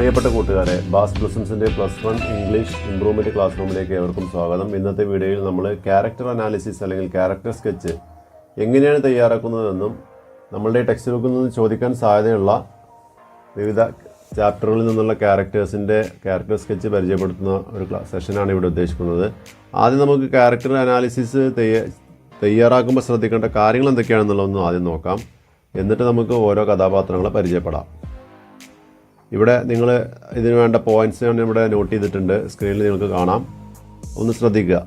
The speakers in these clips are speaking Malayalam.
പ്രിയപ്പെട്ട കൂട്ടുകാരെ ബാസ് പ്ലസൻസിന്റെ plus one English improvement class റൂമിലേക്ക് ഏവർക്കും സ്വാഗതം. ഇന്നത്തെ വീഡിയോയിൽ നമ്മൾ ക്യാരക്ടർ അനാലിസിസ് അല്ലെങ്കിൽ ക്യാരക്ടർ സ്കെച്ച് എങ്ങനെയാണ് തയ്യാറാക്കുന്നതെന്നും നമ്മളുടെ ടെക്സ്റ്റ് ബുക്കിൽ നിന്ന് ചോദിക്കാൻ സാധ്യതയുള്ള വിവിധ ചാപ്റ്ററുകളിൽ നിന്നുള്ള ക്യാരക്ടേഴ്സിന്റെ ക്യാരക്ടർ സ്കെച്ച് പരിചയപ്പെടുത്തുന്ന ഒരു ക്ലാസ് സെഷനാണ് ഇവിടെ ഉദ്ദേശിക്കുന്നത്. ആദ്യം നമുക്ക് ക്യാരക്ടർ അനാലിസിസ് തയ്യ തയ്യാറാക്കുമ്പോൾ ശ്രദ്ധിക്കേണ്ട കാര്യങ്ങൾ എന്തൊക്കെയാണെന്നുള്ളതൊന്നും ആദ്യം നോക്കാം. എന്നിട്ട് നമുക്ക് ഓരോ കഥാപാത്രങ്ങളെ പരിചയപ്പെടാം. ഇവിടെ നിങ്ങൾ ഇതിന് വേണ്ട പോയിന്റ്സ് ഞാൻ ഇവിടെ നോട്ട് ചെയ്തിട്ടുണ്ട്. സ്ക്രീനിൽ നിങ്ങൾക്ക് കാണാം. ഒന്ന് ശ്രദ്ധിക്കുക.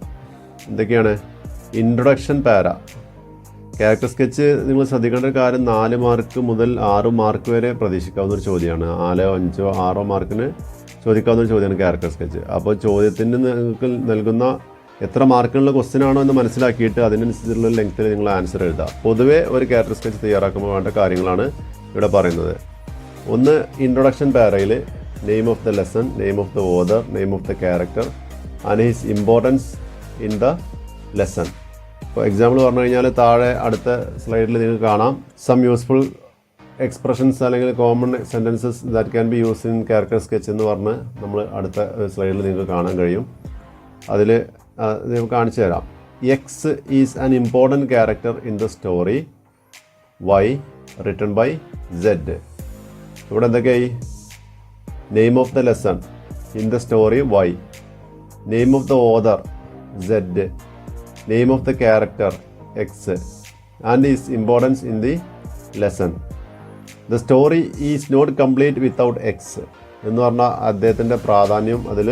എന്തൊക്കെയാണ്? ഇൻട്രൊഡക്ഷൻ പാര ക്യാരക്ടർ സ്കെച്ച് നിങ്ങൾ ശ്രദ്ധിക്കേണ്ട ഒരു കാര്യം നാല് മാർക്ക് മുതൽ ആറ് മാർക്ക് വരെ പ്രതീക്ഷിക്കാവുന്ന ഒരു ചോദ്യമാണ്. നാലോ അഞ്ചോ ആറോ മാർക്കിന് ചോദിക്കാവുന്ന ഒരു ചോദ്യമാണ് ക്യാരക്ടർ സ്കെച്ച് അപ്പോൾ ചോദ്യത്തിന് നിങ്ങൾക്ക് നൽകുന്ന എത്ര മാർക്കിനുള്ള ക്വസ്റ്റ്യൻ ആണോ എന്ന് മനസ്സിലാക്കിയിട്ട് അതിനനുസരിച്ചുള്ള ലെങ്ത്തിൽ നിങ്ങൾ ആൻസർ എഴുതുക പൊതുവേ ഒരു ക്യാരക്ടർ സ്കെച്ച് തയ്യാറാക്കുമ്പോൾ വേണ്ട കാര്യങ്ങളാണ് ഇവിടെ പറയുന്നത്. ഒന്ന് introduction പാരയിൽ name of the lesson name of the author name of the character and his importance in the lesson ഇപ്പോൾ എക്സാമ്പിൾ പറഞ്ഞു കഴിഞ്ഞാൽ താഴെ അടുത്ത സ്ലൈഡിൽ നിങ്ങൾക്ക് കാണാം. സം യൂസ്ഫുൾ എക്സ്പ്രഷൻസ് അല്ലെങ്കിൽ common sentences that can be use in character sketch എന്ന് പറഞ്ഞ് നമ്മൾ അടുത്ത സ്ലൈഡിൽ നിങ്ങൾക്ക് കാണാൻ കഴിയും. അതിൽ കാണിച്ചു തരാം. X is an important character in the story Y written by Z ഇവിടെ എന്തൊക്കെയായി? Name of the lesson in the story Y name of the author Z name of the character X and his importance in the lesson the story is not complete without X എന്ന് പറഞ്ഞാൽ അദ്ദേഹത്തിന്റെ പ്രാധാന്യം അതിൽ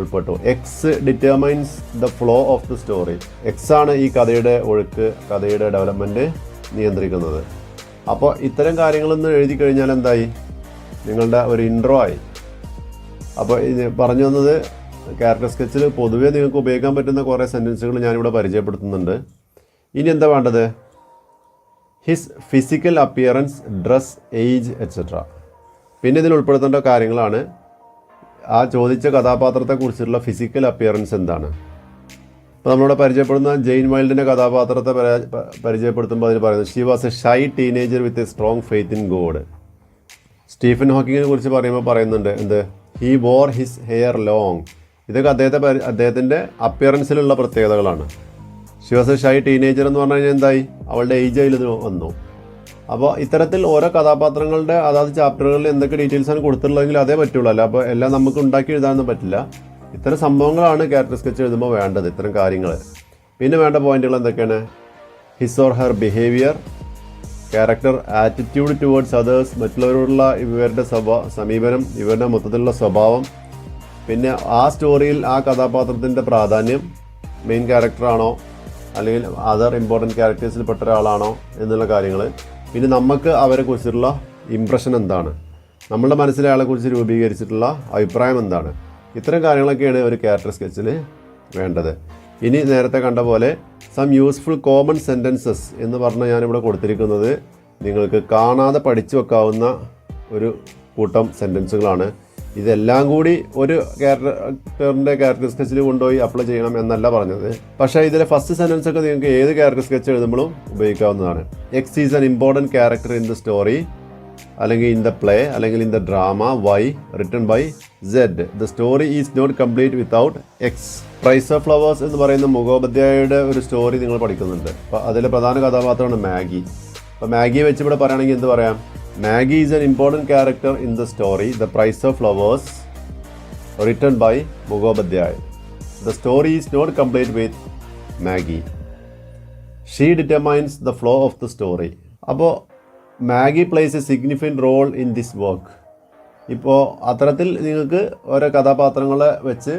ഉൾപ്പെട്ടു. X determines the flow of the story X ആണ് ഈ കഥയുടെ ഒഴുക്ക് കഥയുടെ ഡെവലപ്മെന്റ് നിയന്ത്രിക്കുന്നത്. അപ്പോൾ ഇത്തരം കാര്യങ്ങളൊന്ന് എഴുതി കഴിഞ്ഞാൽ എന്തായി? നിങ്ങളുടെ ഒരു ഇൻട്രോ ആയി. അപ്പോൾ പറഞ്ഞു വന്നത് ക്യാരക്ടർ സ്കെച്ചിൽ പൊതുവേ നിങ്ങൾക്ക് ഉപയോഗിക്കാൻ പറ്റുന്ന കുറേ സെന്റൻസുകൾ ഞാനിവിടെ പരിചയപ്പെടുത്തുന്നുണ്ട്. ഇനി എന്താ വേണ്ടത്? His physical appearance dress age etcetera പിന്നെ ഇതിൽ ഉൾപ്പെടുത്തേണ്ട കാര്യങ്ങളാണ്. ആ ചോദിച്ച കഥാപാത്രത്തെക്കുറിച്ചുള്ള ഫിസിക്കൽ അപ്പിയറൻസ് എന്താണ്? ഇപ്പോൾ നമ്മളിവിടെ പരിചയപ്പെടുന്ന ജെയിൻ വൈൽഡിന്റെ കഥാപാത്രത്തെ പരാ- പരിചയപ്പെടുത്തുമ്പോൾ അതിൽ പറയുന്നത് she was a shy teenager with a strong faith in God Stephen ഹോക്കിങ്ങിനെ കുറിച്ച് പറയുമ്പോൾ പറയുന്നുണ്ട് എന്ത്? He wore his hair long ഇതൊക്കെ അദ്ദേഹത്തെ അദ്ദേഹത്തിന്റെ അപ്പിയറൻസിലുള്ള പ്രത്യേകതകളാണ്. She was a shy teenager എന്ന് പറഞ്ഞു കഴിഞ്ഞാൽ എന്തായി? അവളുടെ ഏജ് അതിൽ വന്നു. അപ്പോൾ ഇത്തരത്തിൽ ഓരോ കഥാപാത്രങ്ങളുടെ അതാത് ചാപ്റ്ററുകളിൽ എന്തൊക്കെ ഡീറ്റെയിൽസാണ് കൊടുത്തിട്ടുള്ളതെങ്കിൽ അതേ പറ്റുള്ളൂ. അല്ല അപ്പോൾ എല്ലാം നമുക്ക് ഉണ്ടാക്കി എഴുതാനൊന്നും പറ്റില്ല. ഇത്തരം സംഭവങ്ങളാണ് ക്യാരക്ടർ സ്കെച്ച് എഴുതുമ്പോൾ വേണ്ടത് ഇത്തരം കാര്യങ്ങൾ പിന്നെ വേണ്ട പോയിന്റുകൾ എന്തൊക്കെയാണ്? His or her behaviour character attitude towards others മറ്റുള്ളവരോടുള്ള ഇവരുടെ സ്വഭാ സമീപനം ഇവരുടെ മൊത്തത്തിലുള്ള സ്വഭാവം പിന്നെ ആ സ്റ്റോറിയിൽ ആ കഥാപാത്രത്തിന്റെ പ്രാധാന്യം മെയിൻ ക്യാരക്ടറാണോ അല്ലെങ്കിൽ അതർ ഇമ്പോർട്ടന്റ് ക്യാരക്ടേഴ്സിൽ പെട്ട ഒരാളാണോ എന്നുള്ള കാര്യങ്ങൾ പിന്നെ നമുക്ക് അവരെ കുറിച്ചിട്ടുള്ള ഇമ്പ്രഷൻ എന്താണ്? നമ്മളുടെ മനസ്സിലെ ആളെക്കുറിച്ച് രൂപീകരിച്ചിട്ടുള്ള അഭിപ്രായം എന്താണ്? ഇത്തരം കാര്യങ്ങളൊക്കെയാണ് ഒരു ക്യാരക്ടർ സ്കെച്ചിൽ വേണ്ടത്. ഇനി നേരത്തെ കണ്ട പോലെ സം യൂസ്ഫുൾ കോമൺ സെന്റൻസസ് എന്ന് പറഞ്ഞ് ഞാനിവിടെ കൊടുത്തിരിക്കുന്നത് നിങ്ങൾക്ക് കാണാതെ പഠിച്ചു വെക്കാവുന്ന ഒരു കൂട്ടം സെന്റൻസുകളാണ് ഇതെല്ലാം കൂടി ഒരു ക്യാരക്ടറിന്റെ ക്യാരക്ടർ സ്കെച്ചിൽ കൊണ്ടുപോയി അപ്ലൈ ചെയ്യണം എന്നല്ല പറഞ്ഞത്. പക്ഷേ ഇതിലെ ഫസ്റ്റ് സെന്റൻസ് ഒക്കെ നിങ്ങൾക്ക് ഏത് ക്യാരക്ടർ സ്കെച്ച് എഴുതുമ്പോഴും ഉപയോഗിക്കാവുന്നതാണ്. X is an important character in the story അല്ലെങ്കിൽ ഇൻ ദ പ്ലേ അല്ലെങ്കിൽ in the drama Y written by Z the story is not complete without X price of flowers എന്ന് പറയുന്ന മുഖോപാധ്യായയുടെ ഒരു സ്റ്റോറി നിങ്ങൾ പഠിക്കുന്നുണ്ട്. അപ്പോൾ അതിലെ പ്രധാന കഥാപാത്രമാണ് മാഗി. അപ്പോൾ മാഗിയെ വെച്ച് ഇവിടെ പറയുകയാണെങ്കിൽ എന്ത് പറയാം? Maggie is an important character in the story the price of flowers written by Mukhopadhyay the story is not complete with Maggie. She determines the flow of the story അപ്പോൾ Maggie plays a significant role in this work ഇപ്പോൾ അത്തരത്തിൽ നിങ്ങൾക്ക് ഓരോ കഥാപാത്രങ്ങളെ വെച്ച്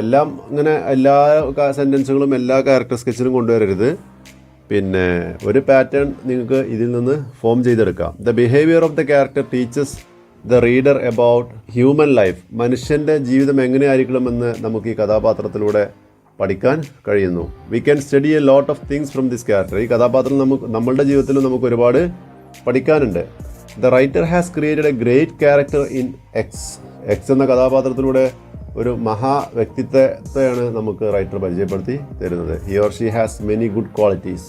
എല്ലാം ഇങ്ങനെ എല്ലാ സെന്റൻസുകളും എല്ലാ ക്യാരക്ടർ സ്കെച്ചിലും കൊണ്ടുവരരുത്. പിന്നെ ഒരു പാറ്റേൺ നിങ്ങൾക്ക് ഇതിൽ നിന്ന് ഫോം ചെയ്തെടുക്കാം. The behaviour of the character teaches the reader about human life മനുഷ്യന്റെ ജീവിതം എങ്ങനെയായിരിക്കണമെന്ന് നമുക്ക് ഈ കഥാപാത്രത്തിലൂടെ പഠിക്കാൻ കഴിയുന്നു. We can study a lot of things from this character ഈ കഥാപാത്രം നമുക്ക് നമ്മളുടെ ജീവിതത്തിൽ നമുക്ക് ഒരുപാട് പഠിക്കാനുണ്ട്. The writer has created a great character in X X എന്ന കഥാപാത്രത്തിലൂടെ ഒരു മഹാ വ്യക്തിത്വത്തെയാണ് നമുക്ക് റൈറ്റർ പരിചയപ്പെടുത്തി തരുന്നത്. He or she has many good qualities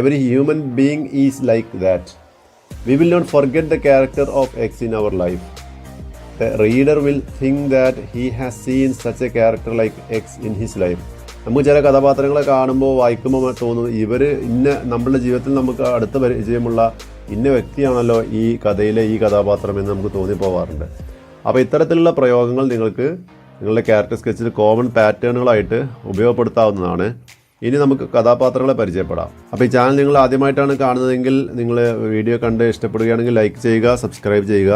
every human being is like that we will not forget the character of X in our life the reader will think that he has seen such a character like X in his life നമുക്ക് ചില കഥാപാത്രങ്ങളെ കാണുമ്പോൾ വായിക്കുമ്പോൾ തോന്നുന്നു ഇവർ ഇന്ന നമ്മളുടെ ജീവിതത്തിൽ നമുക്ക് അടുത്ത പരിചയമുള്ള ഇന്ന വ്യക്തിയാണല്ലോ ഈ കഥയിലെ ഈ കഥാപാത്രം എന്ന് നമുക്ക് തോന്നിപ്പോവാറുണ്ട്. അപ്പോൾ ഇത്തരത്തിലുള്ള പ്രയോഗങ്ങൾ നിങ്ങൾക്ക് നിങ്ങളുടെ ക്യാരക്ടർ സ്കെച്ചിൽ കോമൺ പാറ്റേണുകളായിട്ട് ഉപയോഗപ്പെടുത്താവുന്നതാണ്. ഇനി നമുക്ക് കഥാപാത്രങ്ങളെ പരിചയപ്പെടാം. അപ്പോൾ ഈ ചാനൽ നിങ്ങൾ ആദ്യമായിട്ടാണ് കാണുന്നതെങ്കിൽ നിങ്ങൾ വീഡിയോ കണ്ട് ഇഷ്ടപ്പെടുകയാണെങ്കിൽ ലൈക്ക് ചെയ്യുക സബ്സ്ക്രൈബ് ചെയ്യുക.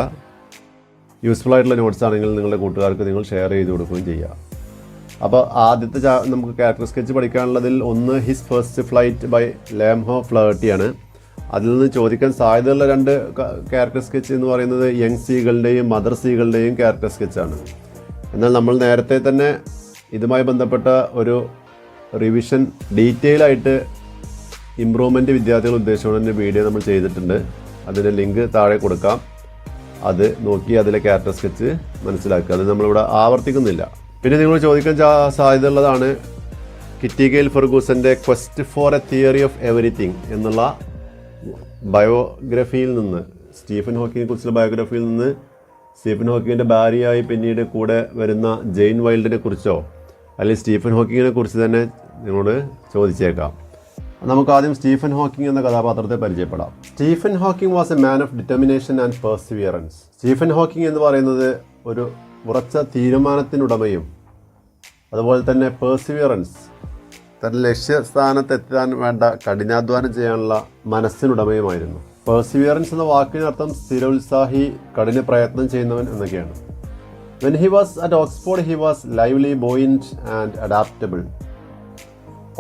യൂസ്ഫുൾ ആയിട്ടുള്ള നോട്ട്സ് ആണെങ്കിൽ നിങ്ങളുടെ കൂട്ടുകാർക്ക് നിങ്ങൾ ഷെയർ ചെയ്ത് കൊടുക്കുകയും ചെയ്യുക അപ്പോൾ ആദ്യത്തെ നമുക്ക് ക്യാരക്ടർ സ്കെച്ച് പഠിക്കാനുള്ളതിൽ ഒന്ന് his first flight by Liam ഫ്ലേർട്ടിയാണ് അതിൽ നിന്ന് ചോദിക്കാൻ സാധ്യതയുള്ള രണ്ട് ക്യാരക്ടർ സ്കെച്ച് എന്ന് പറയുന്നത് യങ് സീകളുടെയും മദർ സീകളുടെയും ക്യാരക്ടർ സ്കെച്ചാണ് എന്നാൽ നമ്മൾ നേരത്തെ തന്നെ ഇതുമായി ബന്ധപ്പെട്ട ഒരു റിവിഷൻ ഡീറ്റെയിൽ ആയിട്ട് ഇമ്പ്രൂവ്മെന്റ് വിദ്യാർത്ഥികൾ ഉദ്ദേശിച്ചുകൊണ്ട് തന്നെ വീഡിയോ നമ്മൾ ചെയ്തിട്ടുണ്ട്. അതിന്റെ ലിങ്ക് താഴെ കൊടുക്കാം. അത് നോക്കി അതിലെ ക്യാരക്ടർ സ്കെച്ച് മനസ്സിലാക്കുക. അത് നമ്മളിവിടെ ആവർത്തിക്കുന്നില്ല. പിന്നെ നിങ്ങൾ ചോദിക്കാൻ സാധ്യതയുള്ളതാണ് Kitty Gail ഫെർഗൂസന്റെ quest for a theory of everything എന്നുള്ള ബയോഗ്രഫിയിൽ നിന്ന് സ്റ്റീഫൻ ഹോക്കിനെ കുറിച്ചുള്ള ബയോഗ്രഫിയിൽ നിന്ന് സ്റ്റീഫൻ ഹോക്കിങ്ങിന്റെ ഭാര്യയായി പിന്നീട് കൂടെ വരുന്ന ജെയിൻ വൈൽഡിനെ കുറിച്ചോ അല്ലെങ്കിൽ സ്റ്റീഫൻ ഹോക്കിങ്ങിനെ കുറിച്ച് തന്നെ നിങ്ങളോട് ചോദിച്ചേക്കാം. നമുക്ക് ആദ്യം സ്റ്റീഫൻ ഹോക്കിംഗ് എന്ന കഥാപാത്രത്തെ പരിചയപ്പെടാം. Stephen Hawking was a man of determination and perseverance. Stephen Hawking എന്ന് പറയുന്നത് ഒരു ഉറച്ച തീരുമാനത്തിനുടമയും അതുപോലെ തന്നെ പേഴ്സിവിയറൻസ് തന്റെ ലക്ഷ്യസ്ഥാനത്തെത്താൻ വേണ്ട കഠിനാധ്വാനം ചെയ്യാനുള്ള മനസ്സിനുടമയുമായിരുന്നു. പെർസിവിയറൻസ് എന്ന വാക്കിനർത്ഥം സ്ഥിരോത്സാഹി കഠിന പ്രയത്നം ചെയ്യുന്നവൻ എന്നൊക്കെയാണ്. When he was at Oxford he was lively buoyant and adaptable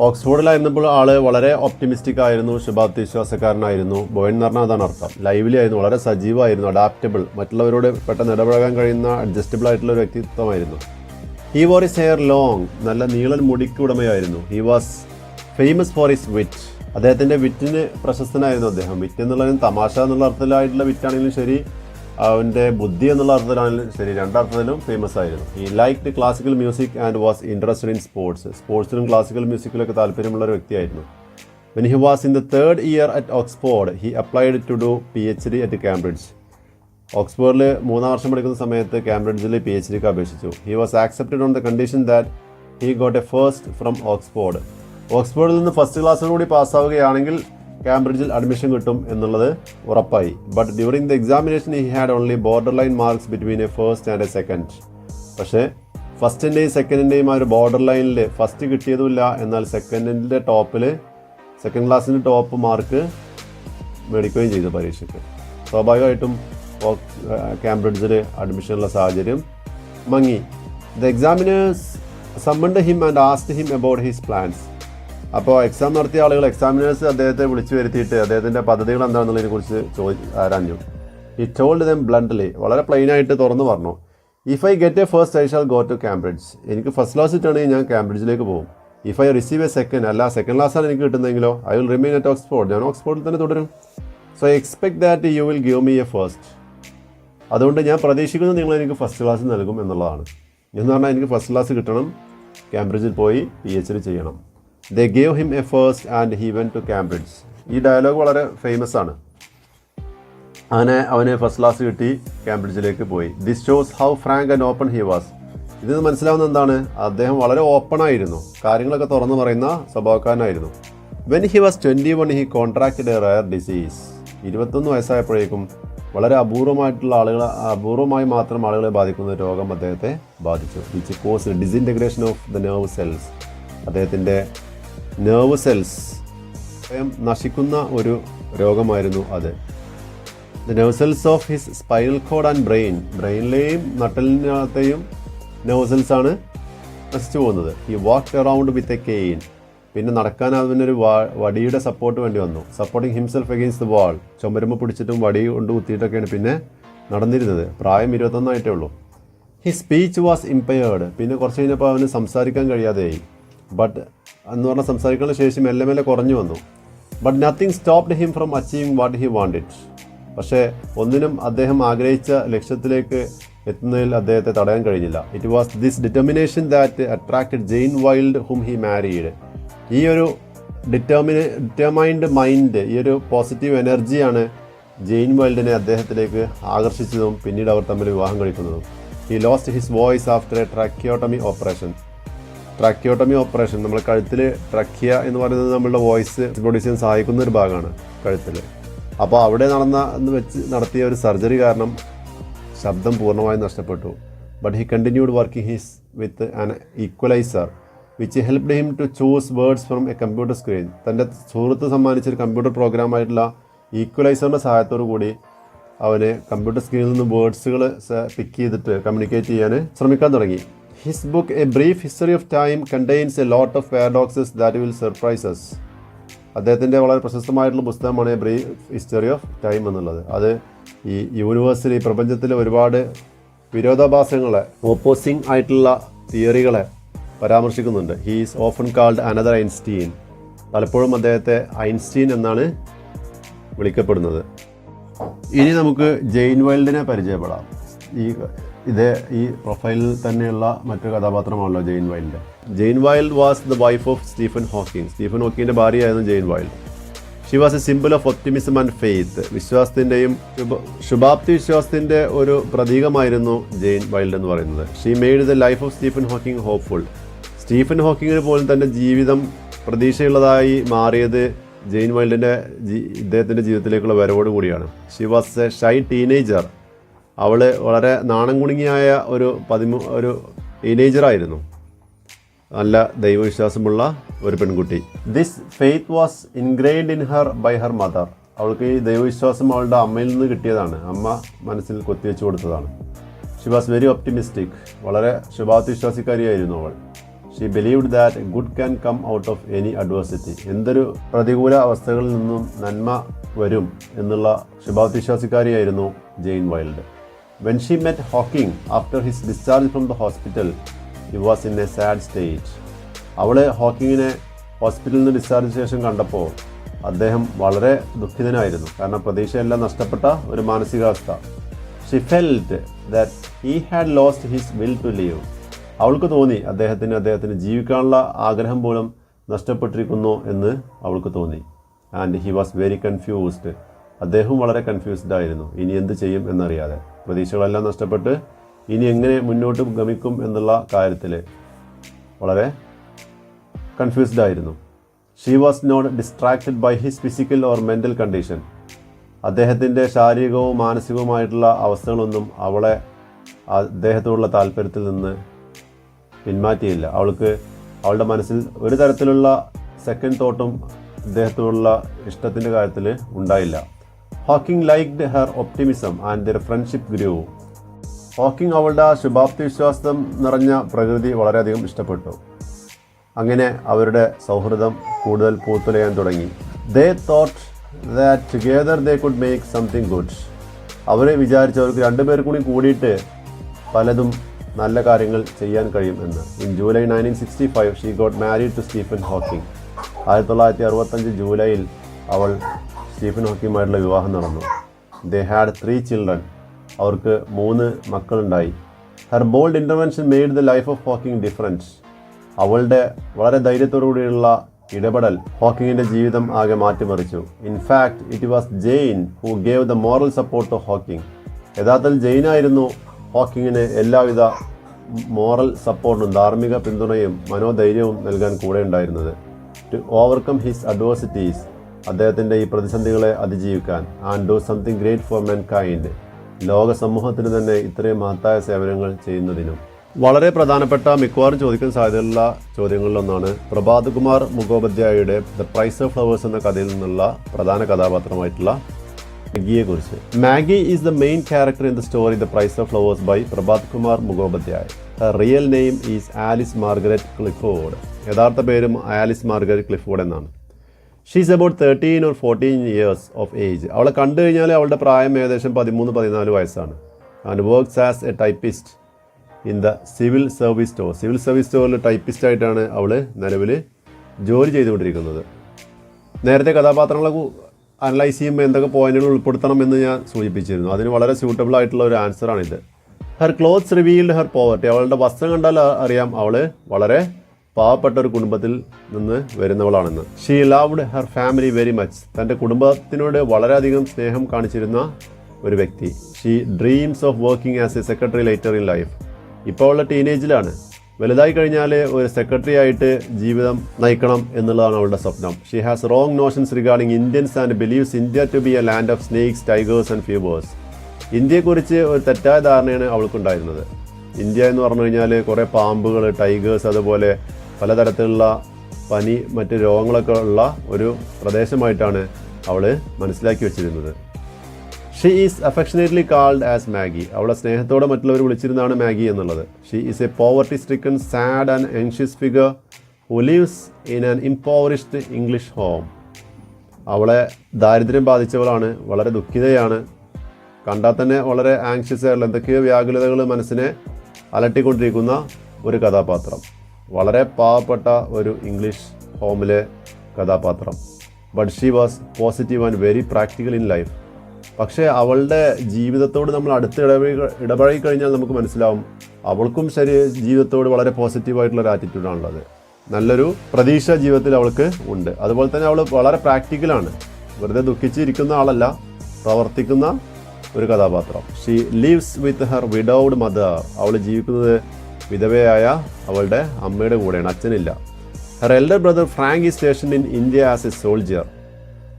ഓക്സ്ഫോർഡിലായിരുന്നപ്പോൾ ആൾ വളരെ ഒപ്റ്റിമിസ്റ്റിക് ആയിരുന്നു ശുഭാപ്തിവിശ്വാസക്കാരനായിരുന്നു. ബോയൻ എന്ന് പറഞ്ഞാൽ അതാണ് അർത്ഥം. ലൈവ്ലി ആയിരുന്നു വളരെ സജീവമായിരുന്നു അഡാപ്റ്റബിൾ മറ്റുള്ളവരോട് പെട്ടെന്ന് ഇടപഴകാൻ കഴിയുന്ന അഡ്ജസ്റ്റബിൾ ആയിട്ടുള്ള ഒരു വ്യക്തിത്വമായിരുന്നു. He wore his hair long നല്ല നീളൻ മുടിക്ക് ഉടമയായിരുന്നു. He was famous for his wit അദ്ദേഹത്തിന്റെ വിറ്റിന് പ്രശസ്തനായിരുന്നു അദ്ദേഹം. വിറ്റ് എന്നുള്ളതിന് തമാശ എന്നുള്ള അർത്ഥത്തിലായിട്ടുള്ള വിറ്റാണെങ്കിലും ശരി അവന്റെ ബുദ്ധി എന്നുള്ള അർത്ഥത്തിലാണെങ്കിലും ശരി രണ്ടർത്ഥത്തിലും ഫേമസ് ആയിരുന്നു. ഈ like classical music and was interested in sports സ്പോർട്സിലും classical മ്യൂസിക്കിലൊക്കെ താല്പര്യമുള്ള ഒരു വ്യക്തിയായിരുന്നു. When he was in the third year at Oxford he applied to do P H D at Cambridge ഓക്സ്ഫോർഡിൽ മൂന്നാം വർഷം പഠിക്കുന്ന സമയത്ത് കാംബ്രിഡ്ജിൽ പി എച്ച് ഡിക്ക് അപേക്ഷിച്ചു. He was accepted on the condition that he got a first from Oxford. ഓക്സ്ഫോർഡിൽ നിന്ന് ഫസ്റ്റ് ക്ലാസ്സിലൂടെ പാസ്സാവുകയാണെങ്കിൽ കാംബ്രിഡ്ജിൽ അഡ്മിഷൻ കിട്ടും എന്നുള്ളത് ഉറപ്പായി. But during the examination he had only border line marks between a first and a second പക്ഷേ ഫസ്റ്റിന്റെയും സെക്കൻഡിന്റെയും ആ ഒരു ബോർഡർ ലൈനിൽ ഫസ്റ്റ് കിട്ടിയതുമില്ല. എന്നാൽ സെക്കൻഡിന്റെ ടോപ്പിൽ സെക്കൻഡ് ക്ലാസ്സിന്റെ ടോപ്പ് മാർക്ക് മേടിക്കുകയും ചെയ്തു പരീക്ഷയ്ക്ക്. സ്വാഭാവികമായിട്ടും കാംബ്രിഡ്ജിൽ അഡ്മിഷനുള്ള സാഹചര്യം മങ്ങി. The examiners summoned him and asked him about his plans അപ്പോൾ എക്സാം നടത്തിയ ആളുകൾ എക്സാമിനേഴ്സ് അദ്ദേഹത്തെ വിളിച്ചു വരുത്തിയിട്ട് അദ്ദേഹത്തിന്റെ പദ്ധതികൾ എന്താണെന്നുള്ളതിനെ കുറിച്ച് ചോദി ആരാഞ്ഞു. ഈ ടോൾഡ് ദം ബ്ലണ്ട്ലി വളരെ പ്ലെയിനായിട്ട് തുറന്നു പറഞ്ഞു. If I get a first I shall go to Cambridge എനിക്ക് ഫസ്റ്റ് ക്ലാസ് കിട്ടുകയാണെങ്കിൽ ഞാൻ കാംബ്രിഡ്ജിലേക്ക് പോകും. If I receive a second അല്ല സെക്കൻഡ് ക്ലാസ്സാണ് എനിക്ക് കിട്ടുന്നതെങ്കിലോ I will remain at Oxford ഞാൻ ഓക്സ്ഫോർഡിൽ തന്നെ തുടരും. So I expect that you will give me a first അതുകൊണ്ട് ഞാൻ പ്രതീക്ഷിക്കുന്നത് നിങ്ങൾ എനിക്ക് ഫസ്റ്റ് ക്ലാസ് നൽകും എന്നുള്ളതാണ്. എന്ന് പറഞ്ഞാൽ എനിക്ക് ഫസ്റ്റ് ക്ലാസ് കിട്ടണം കാംബ്രിഡ്ജിൽ പോയി പി എച്ച് ഡി ചെയ്യണം. They gave him a first and he went to Cambridge ഈ ഡയലോഗ് വളരെ ഫേമസ് ആണ്. അങ്ങനെ അവന് ഫസ്റ്റ് ക്ലാസ് കിട്ടി കാംബ്രിഡ്ജിലേക്ക് പോയി. This shows how frank and open he was ഇതിൽ നിന്ന് മനസ്സിലാവുന്ന എന്താണ്? അദ്ദേഹം വളരെ ഓപ്പൺ ആയിരുന്നു. കാര്യങ്ങളൊക്കെ തുറന്നു പറയുന്ന സ്വഭാവക്കാരനായിരുന്നു. When he was twenty one he contracted a rare disease ഇരുപത്തൊന്ന് വയസ്സായപ്പോഴേക്കും വളരെ അപൂർവമായിട്ടുള്ള ആളുകളെ അപൂർവമായി മാത്രം ആളുകളെ ബാധിക്കുന്ന രോഗം അദ്ദേഹത്തെ ബാധിച്ചു. Which cause disintegration of the nerve cells അദ്ദേഹത്തിന്റെ നെർവ് സെൽസ് സ്വയം നശിക്കുന്ന ഒരു രോഗമായിരുന്നു അത്. The nerve cells of his spinal cord and brain ബ്രെയിനിലെയും നട്ടലിനകത്തെയും നെർവ് ആണ് നശിച്ചു പോകുന്നത്. He walk around with a cane പിന്നെ നടക്കാൻ ഒരു വടിയുടെ സപ്പോർട്ട് വേണ്ടി വന്നു. Supporting himself against the wall ചുമരുമ്പ് പിടിച്ചിട്ടും വടി കൊണ്ട് കുത്തിയിട്ടൊക്കെയാണ് പിന്നെ നടന്നിരുന്നത്. പ്രായം ഇരുപത്തൊന്നായിട്ടേ ഉള്ളൂ. ഹി സ്പീച്ച് വാസ് ഇമ്പയേർഡ് പിന്നെ കുറച്ച് കഴിഞ്ഞപ്പോൾ അവന് സംസാരിക്കാൻ കഴിയാതെയായി. ബട്ട് എന്ന് പറഞ്ഞാൽ സംസാരിക്കാനുള്ള ശേഷി മെല്ലെ മെല്ലെ കുറഞ്ഞു വന്നു. But nothing stopped him from achieving what he wanted പക്ഷേ ഒന്നിനും അദ്ദേഹം ആഗ്രഹിച്ച ലക്ഷ്യത്തിലേക്ക് എത്തുന്നതിൽ അദ്ദേഹത്തെ തടയാൻ കഴിഞ്ഞില്ല. It was this determination that attracted Jane Wilde whom he married ഈ ഒരു ഡിറ്റർമിനെ ഡിറ്റർമൈൻഡ് മൈൻഡ് ഈ ഒരു പോസിറ്റീവ് എനർജിയാണ് ജെയിൻ വൈൽഡിനെ അദ്ദേഹത്തിലേക്ക് ആകർഷിച്ചതും പിന്നീട് അവർ തമ്മിൽ വിവാഹം കഴിക്കുന്നതും. He lost his voice after a tracheotomy operation tracheotomy operation നമ്മൾ കഴുത്തിൽ ട്രക്കിയ എന്ന് പറയുന്നത് നമ്മളുടെ വോയിസ് പ്രൊഡ്യൂസ് ചെയ്യാൻ സഹായിക്കുന്ന ഒരു ഭാഗമാണ് കഴുത്തിൽ അപ്പോൾ അവിടെ നടന്ന എന്ന് വെച്ച് നടത്തിയ ഒരു സർജറി കാരണം ശബ്ദം പൂർണമായും നഷ്ടപ്പെട്ടു. But he continued working his with an equalizer which helped him to choose words from a computer screen തന്റെ സുഹൃത്ത് സമ്മാനിച്ചൊരു കമ്പ്യൂട്ടർ പ്രോഗ്രാം പ്രോഗ്രാമായിട്ടുള്ള ഈക്വലൈസറിന്റെ സഹായത്തോടു കൂടി അവന് കമ്പ്യൂട്ടർ സ്ക്രീനിൽ നിന്ന് വേർഡ്സുകൾ പിക്ക് ചെയ്തിട്ട് കമ്മ്യൂണിക്കേറ്റ് ചെയ്യാൻ ശ്രമിക്കാൻ തുടങ്ങി. His book a brief history of time contains a lot of paradoxes that will surprises അദ്ദേഹത്തിന്റെ വളരെ പ്രശസ്തമായിട്ടുള്ള പുസ്തകമാണ് a brief history of time എന്നുള്ളത്. അത് ഈ യൂണിവേഴ്സിൽ ഈ പ്രപഞ്ചത്തിലെ ഒരുപാട് വിരോധാഭാസങ്ങളെ ഓപ്പോസിങ് ആയിട്ടുള്ള തിയറികളെ പരാമർശിക്കുന്നുണ്ട്. He's often called another Einstein പലപ്പോഴും അദ്ദേഹത്തെ ഐൻസ്റ്റീൻ എന്നാണ് വിളിക്കപ്പെടുന്നത്. ഇനി നമുക്ക് ജെയിൻ വൈൽഡിനെ പരിചയപ്പെടാം. ഈ ഇതേ ഈ പ്രൊഫൈലിൽ തന്നെയുള്ള മറ്റൊരു കഥാപാത്രമാണല്ലോ Jane Wilde. Jane Wilde was the wife of Stephen Hawking Stephen ഹോക്കിങ്ങിന്റെ ഭാര്യയായിരുന്നു Jane Wilde. She was a symbol of optimism and faith വിശ്വാസത്തിന്റെയും ശുഭ ശുഭാപ്തി വിശ്വാസത്തിന്റെ ഒരു പ്രതീകമായിരുന്നു ജെയിൻ വൈൽഡ് എന്ന് പറയുന്നത്. She made the life of Stephen Hawking hopeful Stephen ഹോക്കിങ്ങിന് പോലും തന്റെ ജീവിതം പ്രതീക്ഷയുള്ളതായി മാറിയത് ജെയിൻ വൈൽഡിന്റെ ജീ ഇദ്ദേഹത്തിന്റെ ജീവിതത്തിലേക്കുള്ള വരവോട് കൂടിയാണ്. She was a shy teenager അവൾ വളരെ നാണം കുണുങ്ങിയായ ഒരു പതിമൂ ഒരു ടീനേജറായിരുന്നു നല്ല ദൈവവിശ്വാസമുള്ള ഒരു പെൺകുട്ടി. This faith was ingrained in her by her mother അവൾക്ക് ഈ ദൈവവിശ്വാസം അവളുടെ അമ്മയിൽ നിന്ന് കിട്ടിയതാണ്. അമ്മ മനസ്സിൽ കൊത്തിവെച്ച് കൊടുത്തതാണ്. ഷി വാസ് വെരി ഒപ്റ്റിമിസ്റ്റിക് വളരെ ശുഭാത്വിശ്വാസിക്കാരിയായിരുന്നു അവൾ. She believed that good can come out of any adversity എന്തൊരു പ്രതികൂല അവസ്ഥകളിൽ നിന്നും നന്മ വരും എന്നുള്ള ശുഭാപ്തിശ്വാസിക്കാരിയായിരുന്നു Jane Wilde. When she met Hawking after his discharge from the hospital he was in a sad state അവളെ ഹോക്കിങ്ങിനെ ഹോസ്പിറ്റലിൽ നിന്ന് ഡിസ്ചാർജ് ശേഷം കണ്ടപ്പോൾ അദ്ദേഹം വളരെ ദുഃഖിതനായിരുന്നു. കാരണം പ്രതീക്ഷയെല്ലാം നഷ്ടപ്പെട്ട ഒരു മാനസികാവസ്ഥ. She felt that he had lost his will to live അവൾക്ക് തോന്നി അദ്ദേഹത്തിന് അദ്ദേഹത്തിന് ജീവിക്കാനുള്ള ആഗ്രഹം പോലും നഷ്ടപ്പെട്ടിരിക്കുന്നു എന്ന് അവൾക്ക് തോന്നി. And he was very confused അദ്ദേഹവും വളരെ കൺഫ്യൂസ്ഡ് ആയിരുന്നു. ഇനി എന്ത് ചെയ്യും എന്നറിയാതെ. പ്രതീക്ഷകളെല്ലാം നഷ്ടപ്പെട്ട് ഇനി എങ്ങനെ മുന്നോട്ട് ഗമിക്കും എന്നുള്ള കാര്യത്തിൽ വളരെ കൺഫ്യൂസ്ഡ് ആയിരുന്നു. She was not distracted by his physical or mental condition അദ്ദേഹത്തിന്റെ ശാരീരികവും മാനസികവുമായിട്ടുള്ള അവസ്ഥകളൊന്നും അവളെ അദ്ദേഹത്തോടുള്ള താല്പര്യത്തിൽ നിന്ന് പിന്മാറ്റിയില്ല. അവൾക്ക് അവളുടെ മനസ്സിൽ ഒരു തരത്തിലുള്ള സെക്കൻഡ് തോട്ടും ഇദ്ദേഹത്തോടുള്ള ഇഷ്ടത്തിന്റെ കാര്യത്തിൽ ഉണ്ടായില്ല. Hawking liked her optimism and their friendship grew Hawking അവളുടെ ശുഭാപ്തി വിശ്വാസം നിറഞ്ഞ പ്രകൃതി വളരെയധികം ഇഷ്ടപ്പെട്ടു. അങ്ങനെ അവരുടെ സൗഹൃദം കൂടുതൽ പൂത്തുലയാൻ തുടങ്ങി. They thought that together they could make something good അവരെ വിചാരിച്ചു അവർക്ക് രണ്ടുപേർ കൂടി കൂടിയിട്ട് പലതും നല്ല കാര്യങ്ങൾ ചെയ്യാൻ കഴിയും എന്ന്. In July nineteen sixty five she got married to Stephen Hawking ആയിരത്തി തൊള്ളായിരത്തി അറുപത്തഞ്ച് ജൂലൈയിൽ അവൾ സ്റ്റീഫൻ ഹോക്കിയുമായിട്ടുള്ള വിവാഹം നടന്നു. ദേ ഹാഡ് ത്രീ ചിൽഡ്രൻ അവർക്ക് മൂന്ന് മക്കളുണ്ടായി. Her bold intervention made the life of Hawking difference അവളുടെ വളരെ ധൈര്യത്തോടുകൂടിയുള്ള ഇടപെടൽ ഹോക്കിങ്ങിന്റെ ജീവിതം ആകെ മാറ്റിമറിച്ചു. In fact it was Jane who gave the moral support to Hawking യഥാർത്ഥത്തിൽ ജെയിനായിരുന്നു ഹോക്കിങ്ങിന് എല്ലാവിധ മോറൽ സപ്പോർട്ടും ധാർമ്മിക പിന്തുണയും മനോധൈര്യവും നൽകാൻ കൂടെ ഉണ്ടായിരുന്നത്. ടു ഓവർകം ഹിസ് അഡ്വേഴ്സിറ്റീസ് അദ്ദേഹത്തിന്റെ ഈ പ്രതിസന്ധികളെ അതിജീവിക്കാൻ and do something great for mankind ലോക സമൂഹത്തിന് തന്നെ ഇത്രയും മഹത്തായ സേവനങ്ങൾ ചെയ്യുന്നതിനും. വളരെ പ്രധാനപ്പെട്ട മിക്കവാറും ചോദിക്കാൻ സാധ്യതയുള്ള ചോദ്യങ്ങളിലൊന്നാണ് പ്രഭാത് കുമാർ മുഖോപാധ്യായയുടെ ദ പ്രൈസ് ഓഫ് ഫ്ലവേഴ്സ് എന്ന കഥയിൽ നിന്നുള്ള പ്രധാന കഥാപാത്രമായിട്ടുള്ള മാഗിയെ കുറിച്ച് Maggie is the main character in the story the price of flowers by Prabhat Kumar Mukhopadhyay real name is Alice Margaret Clifford യഥാർത്ഥ പേരും ആലിസ് മാർഗരറ്റ് ക്ലിഫോർഡ് എന്നാണ്. She's about thirteen or fourteen years of age അവളെ കണ്ടു കഴിഞ്ഞാൽ അവളുടെ പ്രായം ഏകദേശം പതിമൂന്ന് പതിനാല് വയസ്സാണ്. And works as a typist in the civil service store civil service സ്റ്റോറിൽ ടൈപ്പിസ്റ്റ് ആയിട്ടാണ് അവൾ നിലവിൽ ജോലി ചെയ്തുകൊണ്ടിരിക്കുന്നത്. നേരത്തെ കഥാപാത്രങ്ങളെ അനലൈസ് ചെയ്യുമ്പോൾ എന്തൊക്കെ പോയിന്റുകൾ ഉൾപ്പെടുത്തണം എന്ന് ഞാൻ സൂചിപ്പിച്ചിരുന്നു. അതിന് വളരെ സ്യൂട്ടബിൾ ആയിട്ടുള്ള ഒരു ആൻസറാണിത് her clothes revealed her poverty അവളുടെ വസ്ത്രം കണ്ടാൽ അറിയാം അവൾ വളരെ പാവപ്പെട്ട ഒരു കുടുംബത്തിൽ നിന്ന് വരുന്നവളാണെന്ന്. She loved her family very much തന്റെ കുടുംബത്തിനോട് വളരെയധികം സ്നേഹം കാണിച്ചിരുന്ന ഒരു വ്യക്തി. She dreams of working as a secretary later in life ഇപ്പോൾ ഉള്ള ടീനേജിലാണ് വലുതായി കഴിഞ്ഞാൽ ഒരു സെക്രട്ടറി ആയിട്ട് ജീവിതം നയിക്കണം എന്നുള്ളതാണ് അവളുടെ സ്വപ്നം. She has wrong notions regarding Indians and believes India to be a land of snakes tigers and fakirs ഇന്ത്യയെക്കുറിച്ച് ഒരു തെറ്റായ ധാരണയാണ് അവൾക്കുണ്ടായിരുന്നത്. ഇന്ത്യ എന്ന് പറഞ്ഞു കഴിഞ്ഞാൽ കുറേ പാമ്പുകൾ ടൈഗേഴ്സ് അതുപോലെ പലതരത്തിലുള്ള പനി മറ്റ് രോഗങ്ങളൊക്കെ ഉള്ള ഒരു പ്രദേശമായിട്ടാണ് അവൾ മനസ്സിലാക്കി വെച്ചിരുന്നത്. She is affectionately called as Maggie അവളെ സ്നേഹത്തോടെ മറ്റുള്ളവർ വിളിച്ചിരുന്നാണ് മാഗി എന്നുള്ളത്. She is a poverty stricken sad and anxious figure who lives in an impoverished English home അവളെ ദാരിദ്ര്യം ബാധിച്ചവളാണ്. വളരെ ദുഃഖിതയാണ്. കണ്ടാൽ തന്നെ വളരെ ആങ്ഷ്യസ് ആയിട്ടുള്ള എന്തൊക്കെയോ വ്യാകുലതകൾ മനസ്സിനെ അലട്ടിക്കൊണ്ടിരിക്കുന്ന ഒരു കഥാപാത്രം. വളരെ പാവപ്പെട്ട ഒരു ഇംഗ്ലീഷ് ഹോമിലെ കഥാപാത്രം. But she was positive and very practical in life പക്ഷേ അവളുടെ ജീവിതത്തോട് നമ്മൾ അടുത്ത് ഇടപഴകി ഇടപഴകി കഴിഞ്ഞാൽ നമുക്ക് മനസ്സിലാവും അവൾക്കും ശരി ജീവിതത്തോട് വളരെ പോസിറ്റീവായിട്ടുള്ള ഒരു ആറ്റിറ്റ്യൂഡാണുള്ളത് നല്ലൊരു പ്രതീക്ഷ ജീവിതത്തിൽ അവൾക്ക് ഉണ്ട്. അതുപോലെ തന്നെ അവൾ വളരെ പ്രാക്ടിക്കലാണ് വെറുതെ ദുഃഖിച്ചിരിക്കുന്ന ആളല്ല പ്രവർത്തിക്കുന്ന ഒരു കഥാപാത്രം. She lives with her widowed mother അവൾ ജീവിക്കുന്നത് വിധവയായ അവളുടെ അമ്മയുടെ കൂടെയാണ് അച്ഛനില്ല. Her elder brother Frank is stationed in India as a soldier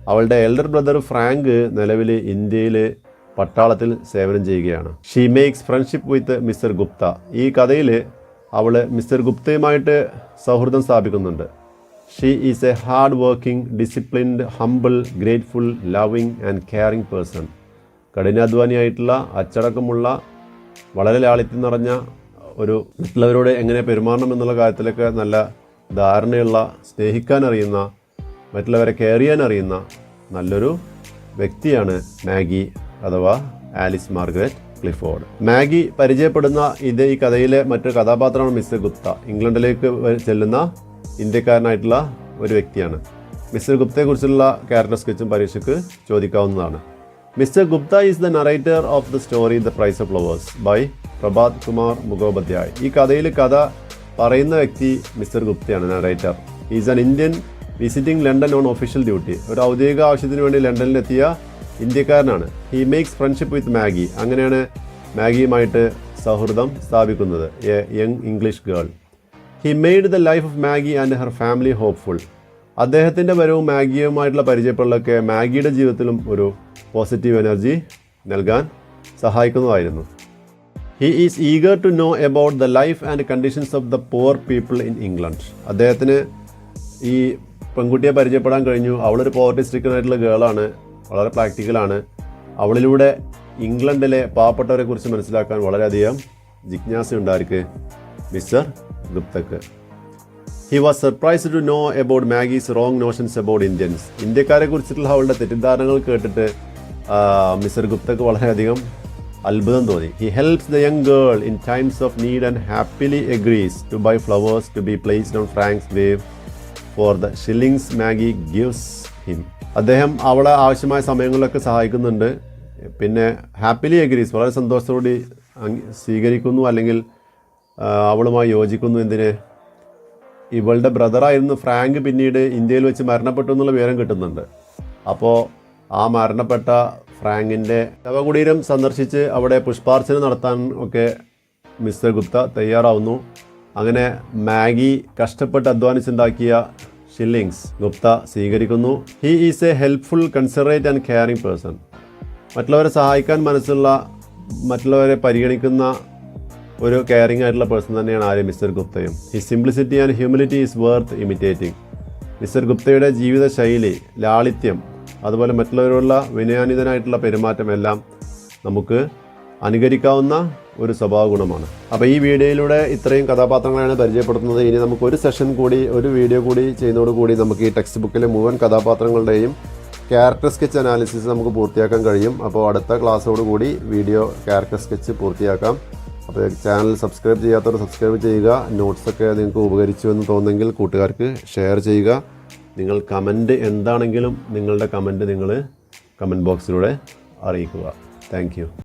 അവളുടെ എൽഡർ ബ്രദർ ഫ്രാങ്ക് നിലവിൽ ഇന്ത്യയിൽ പട്ടാളത്തിൽ സേവനം ചെയ്യുകയാണ്. She makes friendship with mister Gupta. ഈ കഥയിൽ അവൾ മിസ്റ്റർ ഗുപ്തയുമായിട്ട് സൗഹൃദം സ്ഥാപിക്കുന്നുണ്ട്. She is a hard working disciplined humble grateful loving and caring person കഠിനാധ്വാനിയായിട്ടുള്ള അച്ചടക്കമുള്ള വളരെ ലാളിത്യം നിറഞ്ഞ ഒരു മറ്റുള്ളവരോട് എങ്ങനെ പെരുമാറണം എന്നുള്ള കാര്യത്തിലൊക്കെ നല്ല ധാരണയുള്ള സ്നേഹിക്കാൻ അറിയുന്ന മറ്റുള്ളവരെ കെയർ ചെയ്യാൻ അറിയുന്ന നല്ലൊരു വ്യക്തിയാണ് മാഗി അഥവാ ആലിസ് മാർഗരറ്റ് ക്ലിഫോർഡ്. മാഗി പരിചയപ്പെടുന്ന ഇത് ഈ കഥയിലെ മറ്റൊരു കഥാപാത്രമാണ് മിസ്റ്റർ ഗുപ്ത. ഇംഗ്ലണ്ടിലേക്ക് ചെല്ലുന്ന ഇന്ത്യക്കാരനായിട്ടുള്ള ഒരു വ്യക്തിയാണ്. മിസ്റ്റർ ഗുപ്തയെക്കുറിച്ചുള്ള ക്യാരക്ടർ സ്കെച്ചും പരീക്ഷയ്ക്ക് ചോദിക്കാവുന്നതാണ്. Mister Gupta is the narrator of the story the price of flowers by Prabhat Kumar Mukhopadhyay. ഈ കഥയിൽ കഥ പറയുന്ന വ്യക്തി mister ഗുപ്തയാണ് narrator is an Indian visiting London on official duty ഒരു ഔദ്യോഗിക ആവശ്യത്തിന് വേണ്ടി ലണ്ടനിലെത്തിയ ഇന്ത്യക്കാരനാണ്. He makes friendship with Maggie അങ്ങനെയാണ് മാഗിയുമായിട്ട് സൗഹൃദം സ്ഥാപിക്കുന്നത്. A young English girl he made the life of Maggie and her family hopeful അദ്ദേഹത്തിന്റെ വരവും മാഗിയുമായിട്ടുള്ള പരിചയപ്പെടലൊക്കെ മാഗിയുടെ ജീവിതത്തിലും ഒരു പോസിറ്റീവ് എനർജി നൽകാൻ സഹായിക്കുന്നതായിരുന്നു. He is eager to know about the life and conditions of the poor people in England അദ്ദേഹത്തിന് ഈ പെൺകുട്ടിയെ പരിചയപ്പെടാൻ കഴിഞ്ഞു. അവളൊരു പോവർട്ടി സ്ട്രിക്കൺ ആയിട്ടുള്ള ഗേളാണ് വളരെ പ്രാക്ടിക്കലാണ് അവളിലൂടെ ഇംഗ്ലണ്ടിലെ പാവപ്പെട്ടവരെ കുറിച്ച് മനസ്സിലാക്കാൻ വളരെയധികം ജിജ്ഞാസ ഉണ്ടായിരിക്ക് mister ഗുപ്തക്ക്. He was surprise to know about Maggie's wrong notions about Indians ഇന്ത്യക്കാരെ കുറിച്ചിട്ടുള്ള അവളുടെ തെറ്റിദ്ധാരണകൾ കേട്ടിട്ട് മിസ്റ്റർ ഗുപ്തക്ക് വളരെയധികം അത്ഭുതം തോന്നി. He helps the young girl in times of need and happily agrees to buy flowers to be placed on Frank's wave for the shillings Maggie gives him അദ്ദേഹം അവളെ ആവശ്യമായ സമയങ്ങളിലൊക്കെ സഹായിക്കുന്നുണ്ട്. പിന്നെ ഹാപ്പിലി എഗ്രീസ് വളരെ സന്തോഷത്തോടെ അങ് സ്വീകരിക്കുന്നു. അല്ലെങ്കിൽ അവളുമായി യോജിക്കുന്നു എന്തിന്? ഇവളുടെ ബ്രദറായിരുന്നു ഫ്രാങ്ക് പിന്നീട് ഇന്ത്യയിൽ വെച്ച് മരണപ്പെട്ടു എന്നുള്ള വിവരം കിട്ടുന്നുണ്ട്. അപ്പോൾ ആ മരണപ്പെട്ട ഫ്രാങ്കിന്റെ ശവകുടീരം സന്ദർശിച്ച് അവിടെ പുഷ്പാർച്ചന നടത്താൻ ഒക്കെ മിസ്റ്റർ ഗുപ്ത തയ്യാറാവുന്നു. അങ്ങനെ മാഗി കഷ്ടപ്പെട്ട് അധ്വാനിച്ചുണ്ടാക്കിയ ഷില്ലിങ്സ് ഗുപ്ത സ്വീകരിക്കുന്നു. He is a helpful considerate and caring person മറ്റുള്ളവരെ സഹായിക്കാൻ മനസ്സുള്ള മറ്റുള്ളവരെ പരിഗണിക്കുന്ന ഒരു കെയറിംഗ് ആയിട്ടുള്ള പേഴ്സൺ തന്നെയാണ് ആര്യ mister ഗുപ്തയും. He simplicity and humility is worth imitating mister ഗുപ്തയുടെ ജീവിത ശൈലി ലാളിത്യം അതുപോലെ മറ്റുള്ളവരോടുള്ള വിനയാനിതനായിട്ടുള്ള പെരുമാറ്റം എല്ലാം നമുക്ക് അനുകരിക്കാവുന്ന ഒരു സ്വഭാവ ഗുണമാണ് അപ്പോൾ ഈ വീഡിയോയിലൂടെ ഇത്രയും കഥാപാത്രങ്ങളാണ് പരിചയപ്പെടുത്തുന്നത്. ഇനി നമുക്ക് ഒരു സെഷൻ കൂടി ഒരു വീഡിയോ കൂടി ചെയ്യുന്നതോടുകൂടി നമുക്ക് ഈ ടെക്സ്റ്റ് ബുക്കിലെ മുഴുവൻ കഥാപാത്രങ്ങളുടെയും ക്യാരക്ടർ സ്കെച്ച് അനാലിസിസ് നമുക്ക് പൂർത്തിയാക്കാൻ കഴിയും. അപ്പോൾ അടുത്ത ക്ലാസ്സോട് കൂടി വീഡിയോ ക്യാരക്ടർ സ്കെച്ച് പൂർത്തിയാക്കാം. അപ്പോൾ ചാനൽ സബ്സ്ക്രൈബ് ചെയ്യാത്തവർ സബ്സ്ക്രൈബ് ചെയ്യുക. നോട്ട്സൊക്കെ നിങ്ങൾക്ക് ഉപകരിച്ചു എന്ന് തോന്നുന്നെങ്കിൽ കൂട്ടുകാർക്ക് ഷെയർ ചെയ്യുക. നിങ്ങൾ കമന്റ് എന്താണെങ്കിലും നിങ്ങളുടെ കമന്റ് നിങ്ങൾ കമന്റ് ബോക്സിലൂടെ അറിയിക്കുക. താങ്ക്